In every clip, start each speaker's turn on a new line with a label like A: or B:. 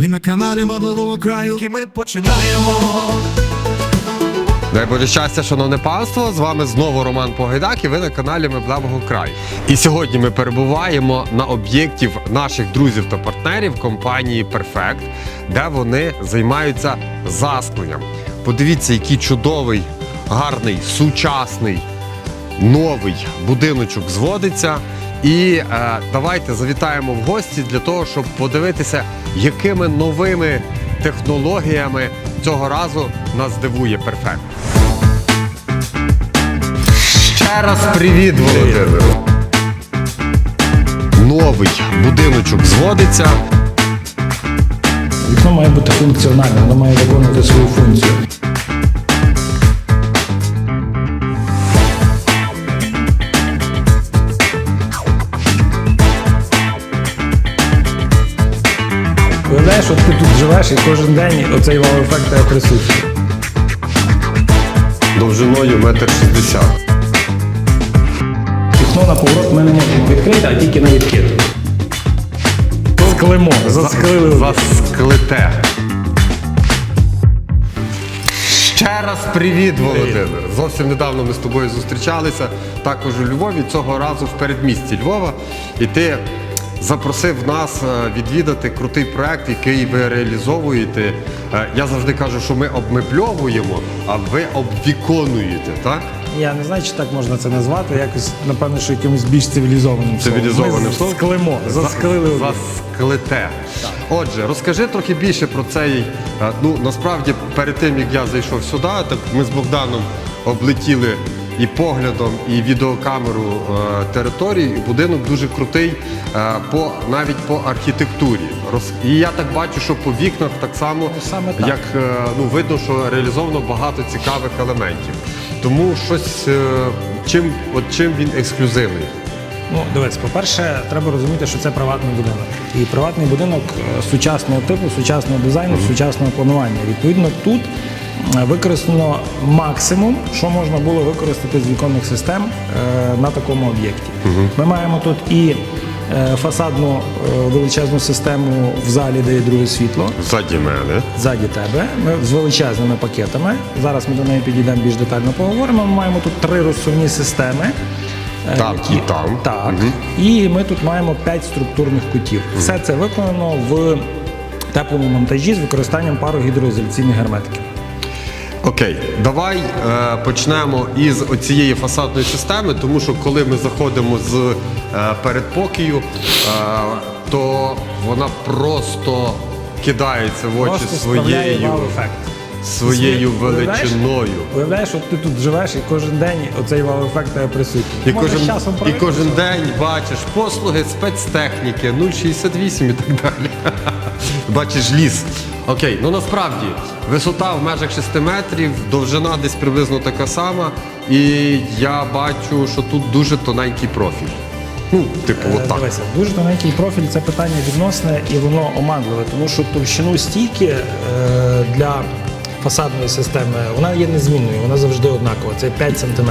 A: Ви на каналі Модового краю, і ми починаємо.
B: Дай Боже щастя, шановне панство! З вами знову Роман Погайдак і ви на каналі Меблевого краю. І сьогодні ми перебуваємо на об'єкті наших друзів та партнерів компанії Perfect, де вони займаються заскленням. Подивіться, який чудовий, гарний, сучасний, новий будиночок зводиться. І е, давайте завітаємо в гості для того, щоб подивитися, якими новими технологіями цього разу нас здивує перфект. Ще раз привіт, Володимир. Новий будиночок зводиться.
C: Вікно має бути функціональним, воно має виконувати свою функцію. Уявляєш, от ти тут живеш і кожен день оцей вау-ефект тебе присутній.
B: Довжиною метр шістдесят.
C: Вікно на поворот ми не можемо відкрити, а тільки на відкид. Склимо, засклили.
B: Засклите. Ще раз привіт, Володимир. Зовсім недавно ми з тобою зустрічалися також у Львові, цього разу в передмісті Львова. І ти запросив нас е, відвідати крутий проект, який ви реалізовуєте. Е, Я завжди кажу, що ми обмебльовуємо, а ви обвіконуєте, так?
C: Я не знаю, чи так можна це назвати. Якось, напевно, що якимось більш цивілізованим словом.
B: Цивілізованим
C: Ми
B: словом.
C: Склимо, засклили.
B: Засклите. Отже, розкажи трохи більше про цей. е, Ну насправді, перед тим як я зайшов сюди, так ми з Богданом облетіли і поглядом, і відеокамеру е, території. І будинок дуже крутий е, по навіть по архітектурі. І я так бачу, що по вікнах так само,
C: Саме так.
B: як е, ну видно, що реалізовано багато цікавих елементів. Тому щось чим, от чим він ексклюзивний.
C: Ну, дивись, по-перше, треба розуміти, що це приватний будинок. І приватний будинок сучасного типу, сучасного дизайну, сучасного планування. Відповідно, тут використано максимум, що можна було використати з віконних систем е, на такому об'єкті. Ми маємо тут і е, фасадну е, величезну систему в залі, де є друге світло.
B: Ззаді мене.
C: Ззаді тебе ми з величезними пакетами. Зараз ми до неї підійдемо більш детально поговоримо. Ми маємо тут три розсувні системи. е,
B: Там і там.
C: Так. І ми тут маємо п'ять структурних кутів. Все це виконано в теплому монтажі з використанням парогідроізоляційних герметиків.
B: Окей, давай е, почнемо із оцієї фасадної системи, тому що коли ми заходимо з е, передпокію, е, то вона просто кидається в очі
C: Просто справляє
B: своєю,
C: вау-ефект.
B: своєю
C: Уявляєш?
B: величиною.
C: Уявляєш, от ти тут живеш і кожен день оцей вау-ефект тебе присутній.
B: І
C: Може, з
B: кожен,
C: часом
B: і кожен день бачиш послуги спецтехніки 0,68 і так далі. Бачиш ліс. Окей, ну насправді висота в межах 6 метрів, довжина десь приблизно така сама. І я бачу, що тут дуже тоненький профіль. Ну, типу,
C: Е,
B: отак.
C: Дивися, дуже тоненький профіль це питання відносне і воно оманливе, тому що товщину стійки е, для фасадної системи вона є незмінною, вона завжди однакова, це 5 см.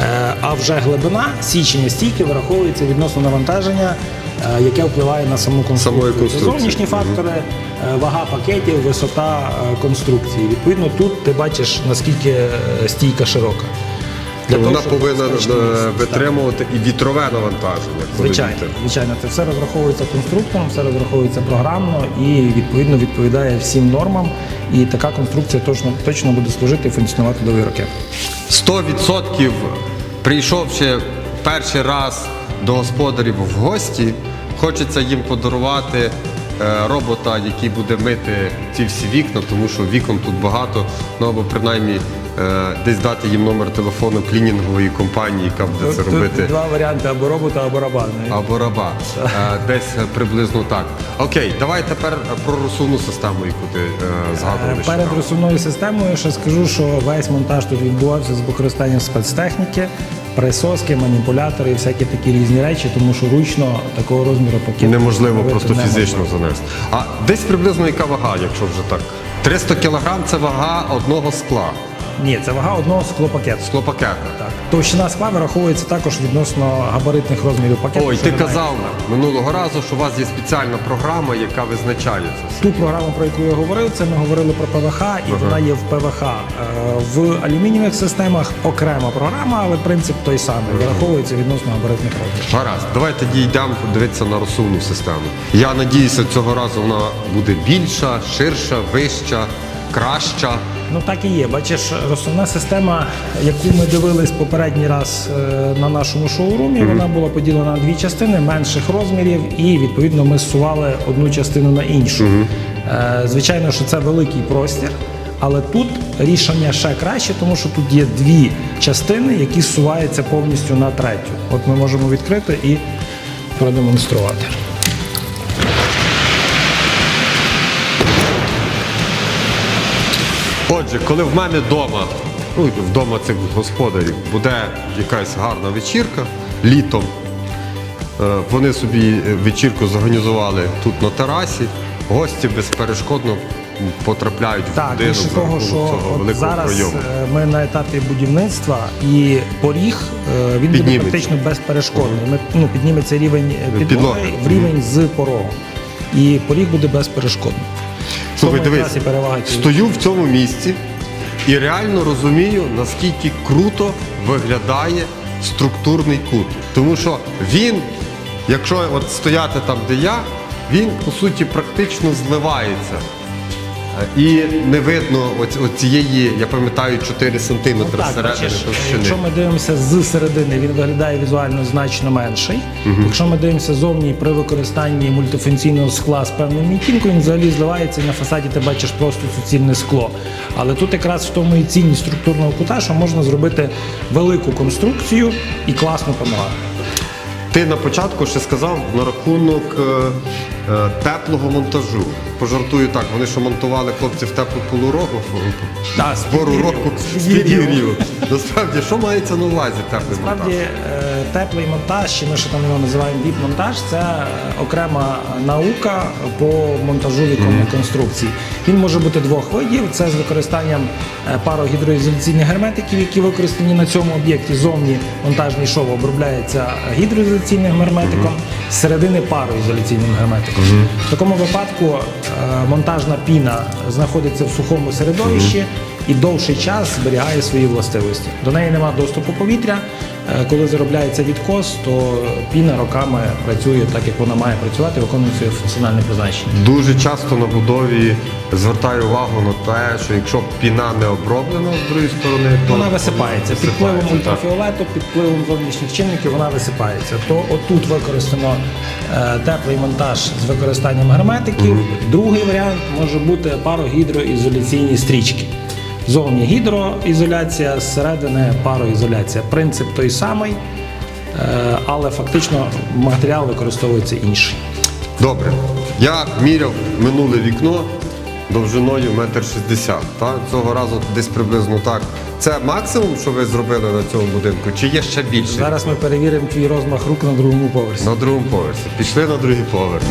C: Е, а вже глибина січення стійки вираховується відносно навантаження, яке впливає на саму конструкцію. Це зовнішні фактори, е, вага пакетів, висота е, конструкції. Відповідно, тут ти бачиш наскільки е, стійка широка. Для
B: Вона
C: того,
B: повинна е. Витримувати і вітрове навантаження.
C: Звичайно, звичайно, це все розраховується конструктором, все розраховується програмно і відповідно відповідає всім нормам. І така конструкція точно точно буде служити і функціонувати довгі роки.
B: 100% прийшовши перший раз до господарів в гості, хочеться їм подарувати е, робота, який буде мити ці всі вікна, тому що вікон тут багато, ну або принаймні десь дати їм номер телефону клінінгової компанії, яка буде це робити.
C: два варіанти або робота, або рабани.
B: Або раба. Е, Десь е, приблизно так. Окей, давай тепер про розсувну систему, яку ти е, згадував.
C: Перед розсувною системою ще скажу, що весь монтаж тут відбувався з використанням спецтехніки, присоски, маніпулятори і всякі такі різні речі, тому що ручно такого розміру пакет
B: Неможливо
C: зробити
B: просто
C: неможливо.
B: фізично занести. А десь приблизно яка вага, якщо вже так? 300 кг це вага одного скла.
C: Ні, це вага одного склопакету.
B: Склопакета.
C: Так. Товщина скла вираховується також відносно габаритних розмірів пакету.
B: Ой,
C: що
B: ти
C: маєте.
B: казав минулого разу, що у вас є спеціальна програма, яка визначає це все.
C: Ту програму, про яку я говорив, це ми говорили про ПВХ, і вона є в ПВХ. Е, В алюмінієвих системах окрема програма, але принцип той самий. Вираховується відносно габаритних розмірів.
B: Гаразд, давайте дійдемо подивитися на розсувну систему. Я надіюся, цього разу вона буде більша, ширша, вища, краща.
C: Ну так і є. Бачиш, розсувна система, яку ми дивились попередній раз е, на нашому шоурумі, вона була поділена на дві частини менших розмірів, і відповідно ми зсували одну частину на іншу. Е, Звичайно, що це великий простір. Але тут рішення ще краще, тому що тут є дві частини, які зсуваються повністю на третю. От ми можемо відкрити і продемонструвати.
B: Отже, коли в мене вдома, ну вдома цих господарів, буде якась гарна вечірка літом. е, Вони собі вечірку зорганізували тут на терасі. Гості безперешкодно потрапляють в
C: Так,
B: будинок за
C: того, що
B: цього
C: от
B: великого
C: зараз
B: пройому.
C: е, ми на етапі будівництва і поріг е, він буде
B: Підніметься.
C: практично безперешкодний. Ми ну підніметься рівень е, підлоги
B: Підлоги.
C: в рівень з порогом, і поріг буде безперешкодний.
B: Слухай, дивись, стою в цьому місці і реально розумію, наскільки круто виглядає структурний кут. Тому що він, якщо от стояти там, де я, він по суті практично зливається. Е, І не видно оцієї, я пам'ятаю, 4 см
C: Ну,
B: середини товщини.
C: якщо ми дивимося з середини, він виглядає візуально значно менший. Якщо ми дивимося зовні при використанні мультифункційного скла з певним відтінком, він взагалі зливається і на фасаді ти бачиш просто суцільне скло. Але тут якраз в тому і цінність структурного кута, що можна зробити велику конструкцію і класну панораму.
B: Ти на початку ще сказав на рахунок е, теплого монтажу. Пожартую так, вони що монтували хлопці в теплу полурогу
C: Так, з
B: з пору року
C: з.
B: Насправді, що мається на увазі теплий
C: Насправді
B: монтаж?
C: е, теплий монтаж, чи ми ще там його називаємо віп-монтаж, це е, окрема наука по монтажу віконних конструкцій. Він може бути двох видів: це з використанням е, парогідроізоляційних герметиків, які використані на цьому об'єкті. Зовні монтажний шов обробляється гідроізоляційним герметиком, з пару ізоляційним герметиком. В такому випадку е, монтажна піна знаходиться в сухому середовищі і довший час зберігає свої властивості. До неї нема доступу повітря. Е, Коли заробляється відкос, то піна роками працює так, як вона має працювати, виконує своє функціональне призначення.
B: Дуже часто на будові звертаю увагу на те, що якщо піна не оброблена з другої сторони, то
C: Вона висипається під впливом ультрафіолету, під впливом зовнішніх чинників вона висипається. То отут використано е, теплий монтаж з використанням герметиків. Другий варіант може бути парогідроізоляційні стрічки. Зовні гідроізоляція, зсередини пароізоляція. Принцип той самий, е, але фактично матеріал використовується інший.
B: Добре. Я міряв минуле вікно довжиною метр шістдесят. Цього разу десь приблизно так. Це максимум, що ви зробили на цьому будинку, чи є ще більше?
C: Зараз ми перевіримо твій розмах рук на другому поверсі.
B: На другому поверсі. Пішли на другий поверх.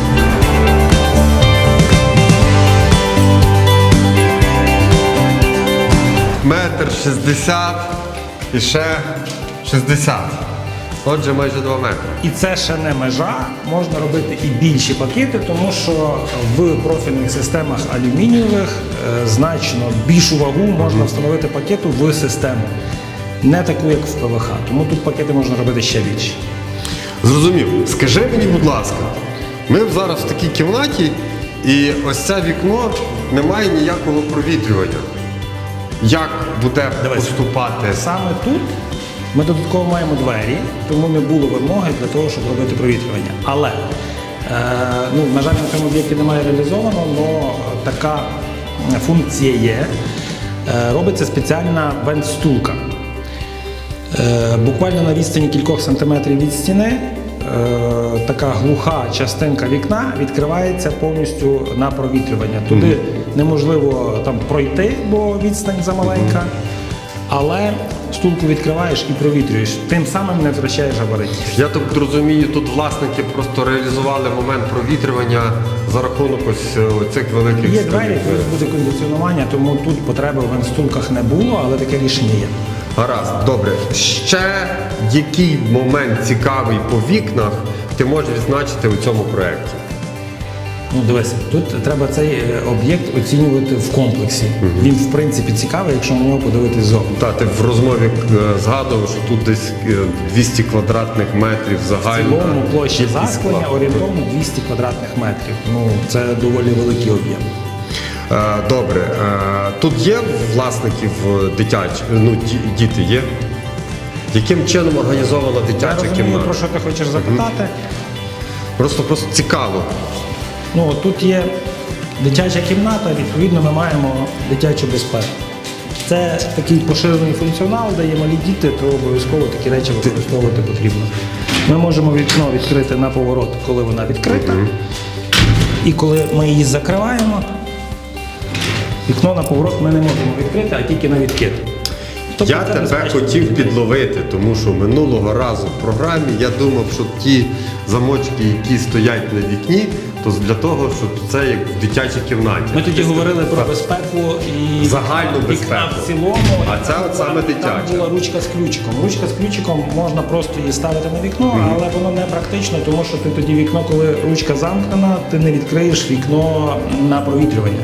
B: Метр шістдесят і ще шістдесят. Отже, майже два метри.
C: І це ще не межа. Можна робити і більші пакети, тому що в профільних системах алюмінієвих е, значно більшу вагу можна встановити пакету в систему. Не таку, як в ПВХ. Тому тут пакети можна робити ще більші.
B: Зрозумів. Скажи мені, будь ласка, ми зараз в такій кімнаті, і ось це вікно не має ніякого провітрювання. Як буде
C: Дивись.
B: поступати?
C: Саме тут ми додатково маємо двері, тому не було вимоги для того, щоб робити провітрювання. Але, е, ну, на жаль, на цьому об'єкті немає реалізовано, але така функція є. Е, робиться спеціальна вентстулка. Е, Буквально на відстані кількох сантиметрів від стіни е, така глуха частинка вікна відкривається повністю на провітрювання. Туди неможливо там пройти, бо відстань замаленька. Але стулку відкриваєш і провітрюєш. Тим самим не втрачаєш габаритів.
B: Я так розумію, тут власники просто реалізували момент провітрювання за рахунок ось е, цих великих
C: Є двері, плюс буде кондиціонування, тому тут потреби в вентстулках не було, але таке рішення є.
B: Гаразд, добре. Ще який момент цікавий по вікнах ти можеш відзначити у цьому проєкті?
C: Ну, дивися, тут треба цей е, об'єкт оцінювати в комплексі. Він в принципі цікавий, якщо на нього подивитись зовні.
B: Та ти в розмові е, згадував, що тут десь е, 200 квадратних метрів
C: В
B: загально.
C: цілому площа
B: кількість
C: засклення орієнтовно 200 квадратних метрів. Ну це доволі великий об'єм.
B: Е, Добре, е, тут є власників дитячі, ну ді- діти є. Яким чином організована
C: Я
B: дитяча
C: розумію,
B: кімната?
C: про що ти хочеш запитати.
B: Просто просто цікаво.
C: Ну тут є дитяча кімната, відповідно, ми маємо дитячу безпеку. Це такий поширений функціонал, де є малі діти, то обов'язково такі речі використовувати потрібно. Ми можемо вікно відкрити на поворот, коли вона відкрита. І коли ми її закриваємо, вікно на поворот ми не можемо відкрити, а тільки на відкид. Тобто
B: Я тебе хотів підловити, тому що минулого разу в програмі я думав, що ті замочки, які стоять на вікні, то для того, щоб це як в дитячій кімнаті.
C: Ми тоді говорили про безпеку і
B: Загальну
C: вікна
B: безпеку.
C: в цілому.
B: А
C: І
B: це от саме дитяча.
C: Там була ручка з ключиком. Ручка з ключиком можна просто її ставити на вікно, але воно не практично, тому що ти тоді вікно, коли ручка замкнена, ти не відкриєш вікно на провітрювання.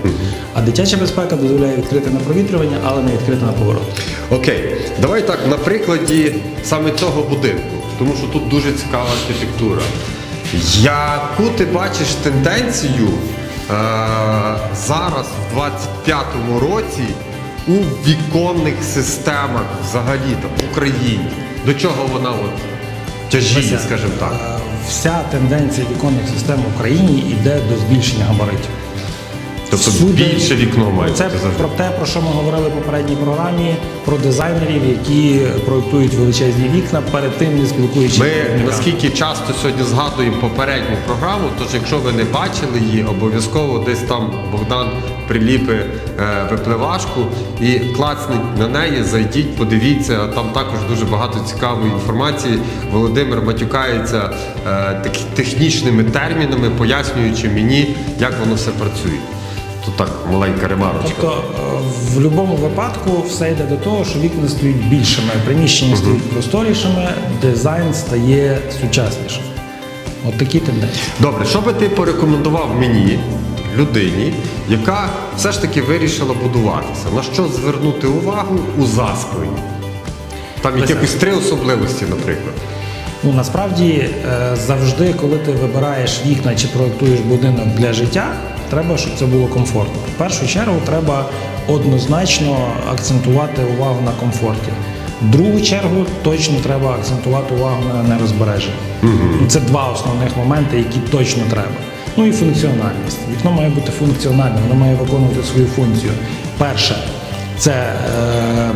C: А дитяча безпека дозволяє відкрити на провітрювання, але не відкрити на поворот.
B: Окей, давай так на прикладі саме цього будинку, тому що тут дуже цікава архітектура. Яку ти бачиш тенденцію е- зараз, в 25-му році, у віконних системах взагалі там, в Україні? До чого вона от тяжіє, скажімо так?
C: Е, Вся тенденція віконних систем в Україні йде до збільшення габаритів.
B: Тобто
C: Всюди-
B: більше вікно має
C: Це про те, про що ми говорили в попередній програмі, про дизайнерів, які проєктують величезні вікна, перед тим не спілкуючись.
B: Ми наскільки часто сьогодні згадуємо попередню програму, тож якщо ви не бачили її, обов'язково десь там Богдан приліпи е, випливашку і клацніть на неї, зайдіть, подивіться. Там також дуже багато цікавої інформації. Володимир матюкається е, технічними термінами, пояснюючи мені, як воно все працює. Тут так маленька ремарочка.
C: Тобто е, в будь-якому випадку все йде до того, що вікна стають більшими, приміщення стають просторішими, дизайн стає сучаснішим. От такі тенденції.
B: Добре, що би ти порекомендував мені, людині, яка все ж таки вирішила будуватися? На що звернути увагу у заскленні? Там якихось три особливості, наприклад.
C: Ну насправді е, завжди, коли ти вибираєш вікна чи проєктуєш будинок для життя, треба, щоб це було комфортно. В першу чергу треба однозначно акцентувати увагу на комфорті. В другу чергу точно треба акцентувати увагу на нерозбереженні. І Це два основних моменти, які точно треба. Ну і функціональність. Вікно має бути функціональним, воно має виконувати свою функцію. Перше, це е,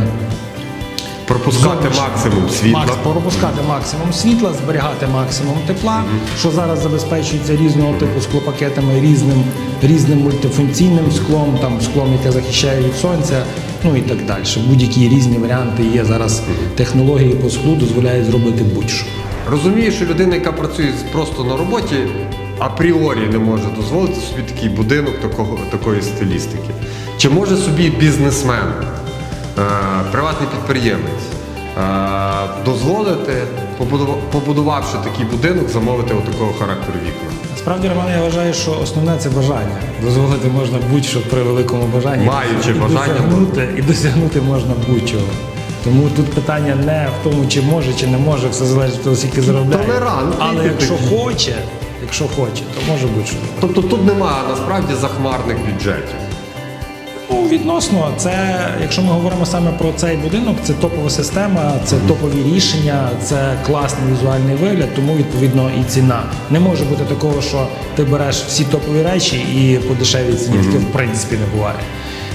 B: Пропускати
C: Зовнішньо.
B: максимум світла.
C: Макс, пропускати максимум світла, зберігати максимум тепла, що зараз забезпечується різного типу склопакетами, різним, різним мультифункційним склом, там склом, яке захищає від сонця, ну і так далі. Будь-які різні варіанти є зараз. Технології по склу дозволяють зробити будь-що.
B: Розумію, що людина, яка працює просто на роботі, апріорі не може дозволити собі такий будинок такого, такої стилістики. Чи може собі бізнесмен, приватний підприємець е, дозволити, побудувавши такий будинок, замовити отакого характеру вікна?
C: Насправді, Роман, я вважаю, що основне це бажання. Дозволити можна будь-що при великому бажанні.
B: Маючи
C: І
B: бажання,
C: досягнути, і досягнути можна будь-чого. Тому тут питання не в тому, чи може, чи не може, все залежить від того, скільки заробляє.
B: Толерантний
C: Але якщо хоче, якщо хоче, то може будь-що.
B: Тобто тут немає насправді захмарних бюджетів.
C: Ну, відносно, це, якщо ми говоримо саме про цей будинок, це топова система, це топові рішення, це класний візуальний вигляд, тому відповідно і ціна. Не може бути такого, що ти береш всі топові речі і по дешевій ціні, таке в принципі не буває.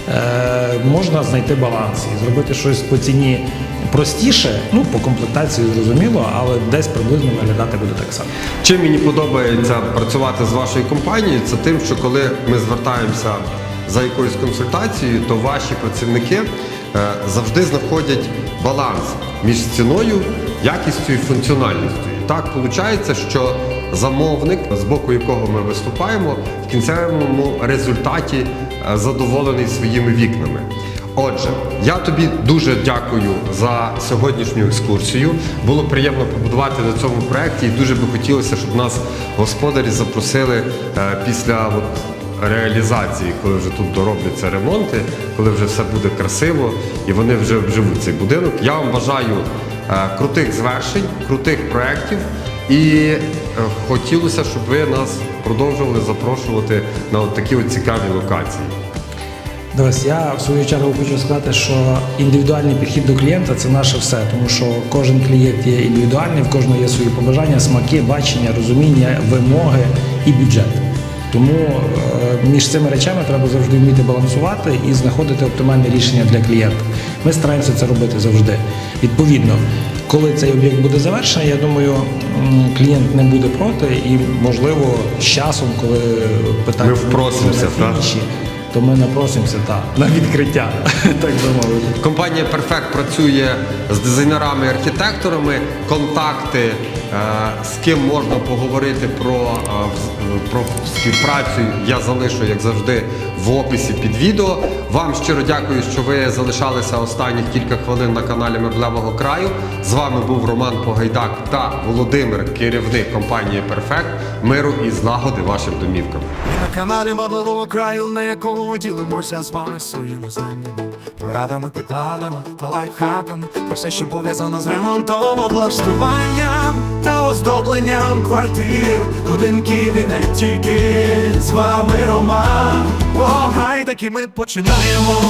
C: Е, можна знайти баланс і зробити щось по ціні простіше, ну по комплектації зрозуміло, але десь приблизно виглядати буде так само.
B: Чим мені подобається працювати з вашою компанією, це тим, що коли ми звертаємося за якоюсь консультацією, то ваші працівники е, завжди знаходять баланс між ціною, якістю і функціональністю. І так виходить, що замовник, з боку якого ми виступаємо, в кінцевому результаті е, задоволений своїми вікнами. Отже, я тобі дуже дякую за сьогоднішню екскурсію. Було приємно побудувати на цьому проєкті і дуже би хотілося, щоб нас господарі запросили е, після реалізації, коли вже тут доробляться ремонти, коли вже все буде красиво і вони вже вживуть цей будинок. Я вам бажаю е, крутих звершень, крутих проєктів і е, хотілося, щоб ви нас продовжували запрошувати на от такі от цікаві локації.
C: Дивись, я в свою чергу хочу сказати, що індивідуальний підхід до клієнта це наше все, тому що кожен клієнт є індивідуальний, в кожного є свої побажання, смаки, бачення, розуміння, вимоги і бюджет. Тому е, між цими речами треба завжди вміти балансувати і знаходити оптимальне рішення для клієнта. Ми стараємося це робити завжди. Відповідно, коли цей об'єкт буде завершений, я думаю, клієнт не буде проти, і можливо з часом, коли питання
B: Ми впросимося,
C: фініші, то ми напросимося та, на відкриття, так би мовити.
B: Компанія Perfect працює з дизайнерами і архітекторами. Контакти, е, з ким можна поговорити про, е, вз- про співпрацю, я залишу, як завжди, в описі під відео. Вам щиро дякую, що ви залишалися останніх кілька хвилин на каналі Меблевого краю. З вами був Роман Погайдак та Володимир, керівник компанії Perfect. Миру і злагоди вашим домівкам.
A: На каналі Мадового краю, на якому ділимося з вами своїми знаннями, порадами, прикладами та лайфхаками, про все, що пов'язано з ремонтом, облаштуванням та оздобленням квартир, будинків і не тільки з вами Роман. О, гай, таки ми починаємо.